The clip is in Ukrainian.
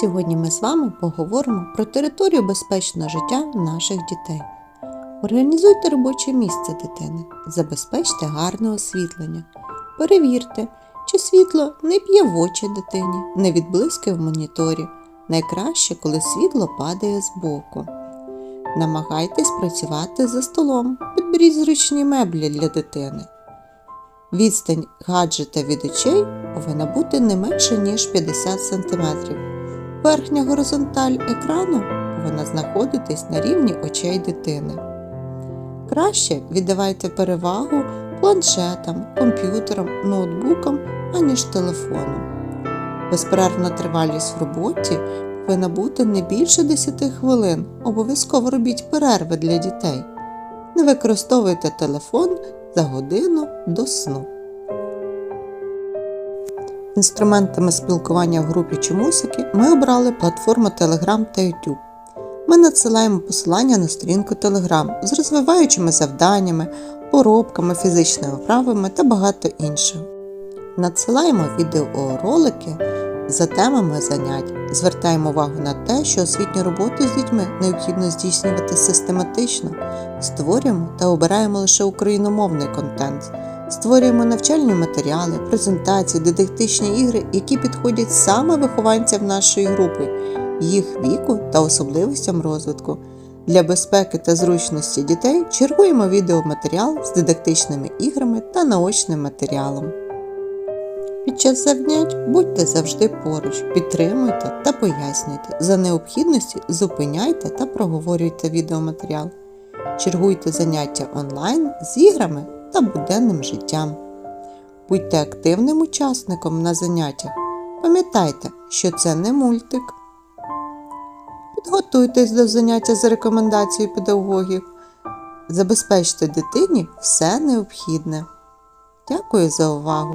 Сьогодні ми з вами поговоримо про територію безпечного життя наших дітей. Організуйте робоче місце дитини, забезпечте гарне освітлення. Перевірте, чи світло не б'є в очі дитині, не відблискує в моніторі. Найкраще, коли світло падає збоку. Намагайтесь працювати за столом, підберіть зручні меблі для дитини. Відстань гаджета від очей повинна бути не менше, ніж 50 см. Верхня горизонталь екрану повинна знаходитись на рівні очей дитини. Краще віддавайте перевагу планшетам, комп'ютерам, ноутбукам, аніж телефону. Безперервна тривалість в роботі повинна бути не більше 10 хвилин. Обов'язково робіть перерви для дітей. Не використовуйте телефон за годину до сну. Інструментами спілкування в групі Чомусики ми обрали платформу Telegram та YouTube. Ми надсилаємо посилання на сторінку Telegram з розвиваючими завданнями, поробками, фізичними вправами та багато іншого. Надсилаємо відеоролики за темами занять. Звертаємо увагу на те, що освітню роботу з дітьми необхідно здійснювати систематично, створюємо та обираємо лише україномовний контент. Створюємо навчальні матеріали, презентації, дидактичні ігри, які підходять саме вихованцям нашої групи, їх віку та особливостям розвитку. Для безпеки та зручності дітей чергуємо відеоматеріал з дидактичними іграми та наочним матеріалом. Під час завнять будьте завжди поруч, підтримуйте та пояснюйте. За необхідності зупиняйте та проговорюйте відеоматеріал. Чергуйте заняття онлайн з іграми та буденним життям. Будьте активним учасником на заняттях. Пам'ятайте, що це не мультик. Підготуйтесь до заняття за рекомендацією педагогів. Забезпечте дитині все необхідне. Дякую за увагу!